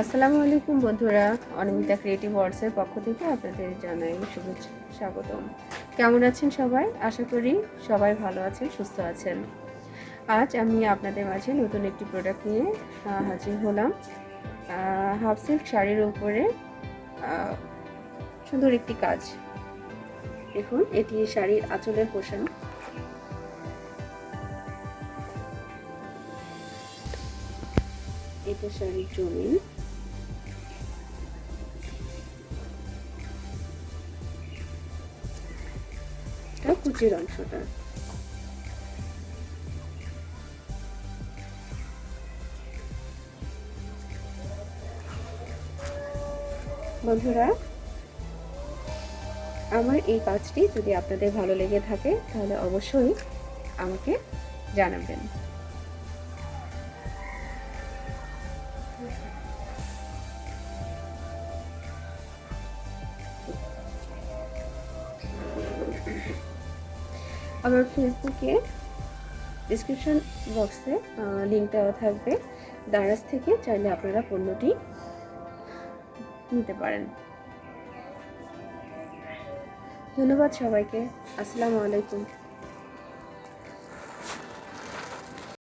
আসসালামু আলাইকুম বন্ধুরা, অনিমিতা ক্রিয়েটিভ ওয়ার্ডসের পক্ষ থেকে আপনাদের জানাই শুভেচ্ছা, স্বাগতম। কেমন আছেন সবাই? আশা করি সবাই ভালো আছেন, সুস্থ আছেন। আজ আমি আপনাদের মাঝে নতুন একটি প্রোডাক্ট নিয়ে হাজির হলাম। হাফ সিল্ক শাড়ির উপরে সুন্দর একটি কাজ। দেখুন, এটি শাড়ির আঁচলের পোশাক। এটা শাড়ির জমিন। কুচির অংশটা বন্ধুরা, আমার এই কাজটি যদি আপনাদের ভালো লেগে থাকে, তাহলে অবশ্যই আমাকে জানাবেন। আমার ফেসবুকে ডিসক্রিপশন বক্সে লিঙ্ক দেওয়া থাকবে। দারাজ থেকে চাইলে আপনারা পণ্যটি নিতে পারেন। ধন্যবাদ সবাইকে। আসসালামু আলাইকুম।